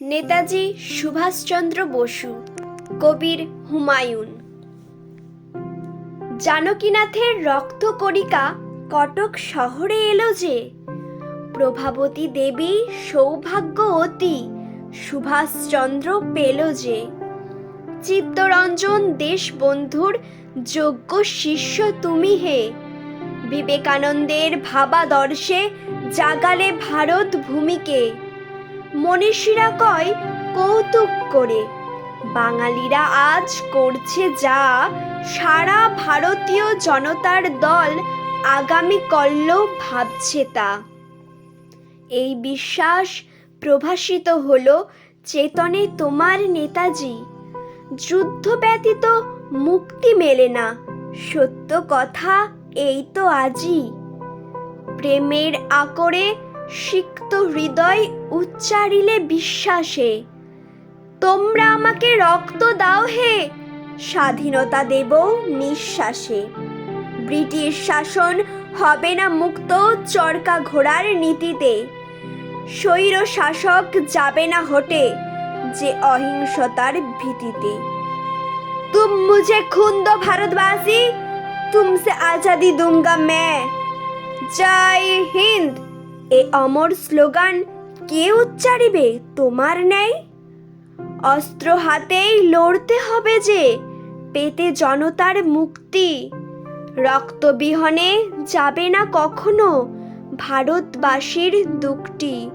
নেতাজি সুভাষচন্দ্র বসু, কবির হুমায়ুন। জানকীনাথের রক্তকণিকা কটক শহরে এলো যে, প্রভাবতী দেবী সৌভাগ্য অতি সুভাষচন্দ্র পেল যে। চিত্তরঞ্জন দেশবন্ধুর যোগ্য শিষ্য তুমি হে, বিবেকানন্দের ভাবাদর্শে জাগালে ভারত ভূমিকে। মনীষীরা কয়, কৌতুক করে। বাঙালিরা আজ করছে যা। সারা ভারতীয় জনতার দল আগামী কল্ল ভাবছে তা। এই বিশ্বাস প্রভাসিত হল চেতনে তোমার নেতাজি। যুদ্ধ ব্যতীত মুক্তি মেলে না। সত্য কথা এই তো আজই। প্রেমের আকরে সিক্ত হৃদয় উচ্চারিলে বিশ্বাসে। তোমরা আমাকে রক্ত দাও হে, স্বাধীনতা দেব নিঃশ্বাসে। ব্রিটিশ শাসন হবে না মুক্ত চরকা ঘোড়ার নীতিতে। স্বৈর শাসক যাবে না হটে যে অহিংসতার ভীতিতে। তুম মুঝে খুন দো ভারতবাসী তুমসে আজাদি দুঙ্গা मैं জয় হিন্দ! এ অমর স্লোগান কে উচ্চারিবে তোমার ন্যায়? অস্ত্র হাতেই লড়তে হবে যে, পেতে জনতার মুক্তি। রক্তবিহনে যাবে না কখনো ভারতবাসীর দুঃখটি